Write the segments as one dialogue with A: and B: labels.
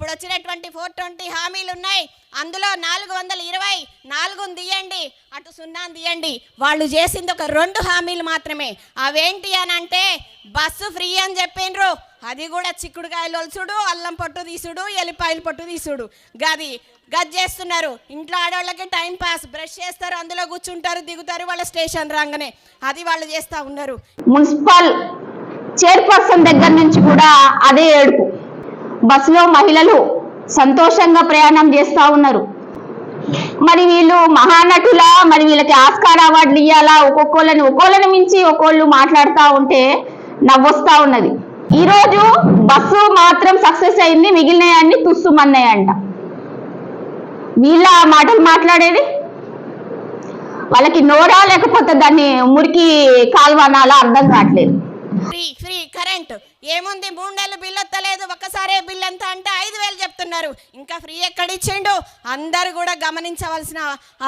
A: ఇప్పుడు వచ్చినటువంటి four twenty హామీలు ఉన్నాయి అందులో నాలుగు వందల ఇరవై నాలుగుని తీయండి అటు సున్నాను తీయండి. వాళ్ళు చేసింది ఒక రెండు హామీలు మాత్రమే. అవేంటి అని అంటే బస్సు ఫ్రీ అని చెప్పిండ్రు. అది కూడా చిక్కుడుకాయలు ఒలుచుడు అల్లం పట్టు తీసుడు ఎల్లిపాయలు పట్టు తీసుడు. గది గది చేస్తున్నారు. ఇంట్లో ఆడవాళ్ళకి టైం పాస్ బ్రష్ చేస్తారు అందులో కూర్చుంటారు దిగుతారు వాళ్ళ స్టేషన్ రాగానే. అది వాళ్ళు చేస్తూ ఉన్నారు.
B: మున్సిపల్ చైర్పర్సన్ దగ్గర నుంచి కూడా అదే ఏడుపు. బస్సులో మహిళలు సంతోషంగా ప్రయాణం చేస్తూ ఉన్నారు. మరి వీళ్ళు మహానటులా మరి వీళ్ళకి ఆస్కార్ అవార్డులు ఇవ్వాలా ఒక్కొక్కళ్ళని ఒక్కోళ్ళని మించి ఒక్కోళ్ళు మాట్లాడుతూ ఉంటే నవ్వొస్తా ఉన్నది. ఈరోజు బస్సు మాత్రం సక్సెస్ అయింది మిగిలినవన్నీ తుస్సుమన్నాయంట. వీళ్ళ మాటలు మాట్లాడేది? వాళ్ళకి నోరా లేకపోతే దాన్ని మురికి కాల్వనాలా అర్థం కావట్లేదు.
A: ఫ్రీ ఫ్రీ కరెంట్ ఏముంది? మూడేళ్ళు బిల్లు వస్తలేదు ఒక్కసారే బిల్ ఎంత అంటే ఐదు వేలు చెప్తున్నారు. ఇంకా ఫ్రీ ఎక్కడ ఇచ్చిండు అందరు కూడా గమనించవలసిన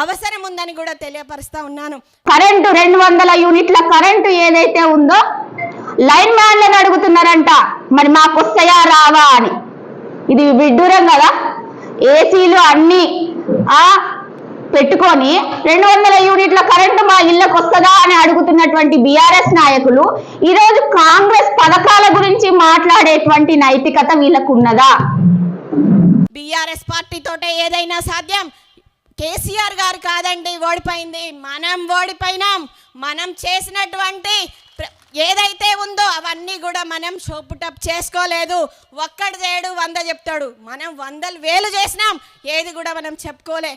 A: అవసరం ఉందని కూడా తెలియపరుస్తా ఉన్నాను.
B: కరెంటు రెండు వందల యూనిట్ల కరెంటు ఏదైతే ఉందో లైన్ మ్యాన్లను అడుగుతున్నారంట. మరి మాకు వస్తాయా రావా అని. ఇది విడ్డూరం కదా? ఏసీలు అన్ని ఆ పెట్టుకొని రెండు వందల యూనిట్ల కరెంటు మా ఇళ్ళకు వస్తుందా అని అడుగుతున్నటువంటి బీఆర్ఎస్ నాయకులు ఈరోజు కాంగ్రెస్ పథకాల గురించి మాట్లాడేటువంటి నైతికత వీళ్ళకు ఉన్నదా
A: బీఆర్ఎస్ పార్టీతోటే ఏదైనా సాధ్యం? కేసీఆర్ గారు కాదండి ఓడిపోయింది. మనం ఓడిపోయినాం. మనం చేసినటువంటి ఏదైతే ఉందో అవన్నీ కూడా మనం షోపుటప్ చేసుకోలేదు. ఒక్కడు చేయడు వంద చెప్తాడు. మనం వందలు వేలు చేసినాం. ఏది కూడా మనం చెప్పుకోలే.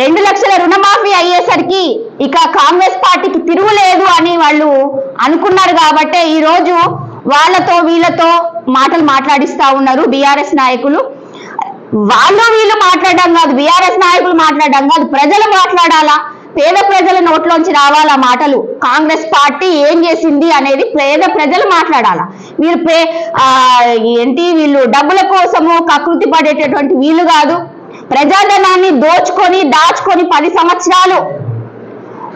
B: రెండు లక్షల రుణమాఫీ అయ్యేసరికి ఇక కాంగ్రెస్ పార్టీకి తిరుగులేదు అని వాళ్ళు అనుకున్నారు కాబట్టే ఈ రోజు వాళ్ళతో వీళ్ళతో మాటలు మాట్లాడిస్తా ఉన్నారు బీఆర్ఎస్ నాయకులు. వాళ్ళు వీళ్ళు మాట్లాడడం కాదు బీఆర్ఎస్ నాయకులు మాట్లాడడం కాదు ప్రజలు మాట్లాడాలా? పేద ప్రజల నోట్లోంచి రావాలా మాటలు? కాంగ్రెస్ పార్టీ ఏం చేసింది అనేది పేద ప్రజలు మాట్లాడాలా? మీరు పే ఏంటి వీళ్ళు డబ్బుల కోసము కకృతి పడేటటువంటి వీళ్ళు కాదు ప్రజాధనాన్ని దోచుకొని దాచుకొని పది సంవత్సరాలు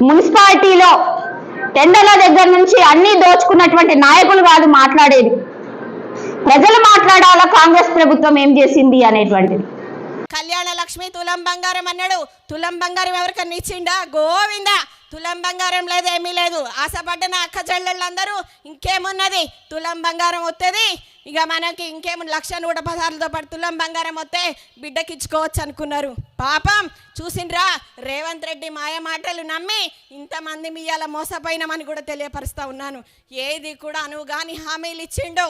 B: మున్సిపాలిటీలో టెండర్ల దగ్గర నుంచి అన్ని దోచుకున్నటువంటి నాయకులు కాదు మాట్లాడేది. ప్రజలు మాట్లాడాలా? కాంగ్రెస్ ప్రభుత్వం ఏం చేసింది అనేటువంటిది.
A: కళ్యాణ లక్ష్మి తులం బంగారం అన్నాడు. తులం బంగారం ఎవరికన్నా ఇచ్చిండా? గోవిందా. తులం బంగారం లేదు ఏమీ లేదు. ఆశపడ్డ నా అక్క చెల్లెళ్ళందరూ ఇంకేమున్నది? తులం బంగారం వస్తుంది ఇక మనకి ఇంకేము లక్ష నూట పదహారులతో పాటు తులం బంగారం వస్తే బిడ్డకి ఇచ్చుకోవచ్చు అనుకున్నారు. పాపం చూసిండ్రా రేవంత్ రెడ్డి మాయ మాటలు నమ్మి ఇంతమంది మీయాల మోసపోయినామని కూడా తెలియపరుస్తా ఉన్నాను. ఏది కూడా అనువు కానీ హామీలు ఇచ్చిండు.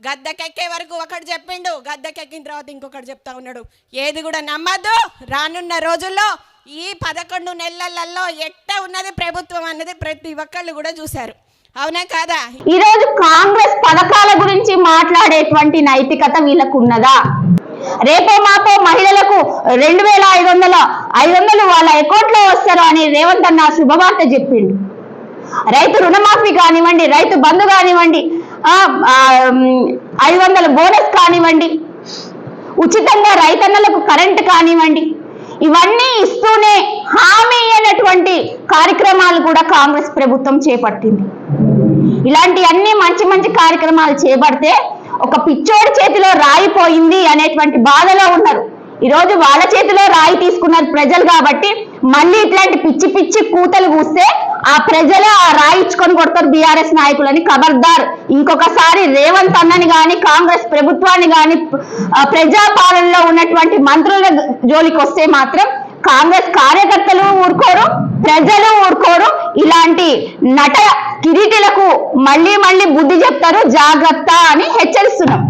A: గద్దెకెక్కే వరకు ఒకటి చెప్పిండు గద్దెకెక్కిన తర్వాత ఇంకొకటి చెప్తా ఉన్నాడు. ఏది కూడా నమ్మద్దు. రానున్న రోజుల్లో ఈ పదకొండు నెలలలో ఎట్ట ఉన్నది ప్రభుత్వం అన్నది ప్రతి ఒక్కళ్ళు కూడా చూశారు. అవునా కాదా?
B: ఈ రోజు కాంగ్రెస్ పథకాల గురించి మాట్లాడేటువంటి నైతికత వీళ్ళకు ఉన్నదా రేపో మాపో మహిళలకు రెండు వేల ఐదు వందల ఐదు వందలు వాళ్ళ అకౌంట్లో వస్తారు అని రేవంత్ అన్న శుభవార్త చెప్పిండు. రైతు రుణమాఫీ కానివ్వండి రైతు బంధు కానివ్వండి ఐదు వందల బోనస్ కానివ్వండి ఉచితంగా రైతన్నలకు కరెంట్ కానివ్వండి ఇవన్నీ ఇస్తూనే హామీ అయినటువంటి కార్యక్రమాలు కూడా కాంగ్రెస్ ప్రభుత్వం చేపట్టింది. ఇలాంటి అన్ని మంచి మంచి కార్యక్రమాలు చేపడితే ఒక పిచ్చోడి చేతిలో రాయి పోయింది అనేటువంటి బాధలో ఉన్నారు. ఈరోజు వాళ్ళ చేతిలో రాయి తీసుకున్నారు ప్రజలు కాబట్టి మళ్ళీ ఇట్లాంటి పిచ్చి పిచ్చి కూతలు కూస్తే ఆ ప్రజలే ఆ రాయించుకొని కొడతారు బీఆర్ఎస్ నాయకులని. ఖబర్దార్. ఇంకొకసారి రేవంత్ అన్నని గాని కాంగ్రెస్ ప్రభుత్వాన్ని గాని ప్రజాపాలనలో ఉన్నటువంటి మంత్రుల జోలికి వస్తే మాత్రం కాంగ్రెస్ కార్యకర్తలు ఊరుకోరు ప్రజలు ఊరుకోరు. ఇలాంటి నట కిరీటిలకు మళ్ళీ మళ్ళీ బుద్ధి చెప్తారు. జాగ్రత్త అని హెచ్చరిస్తున్నాం.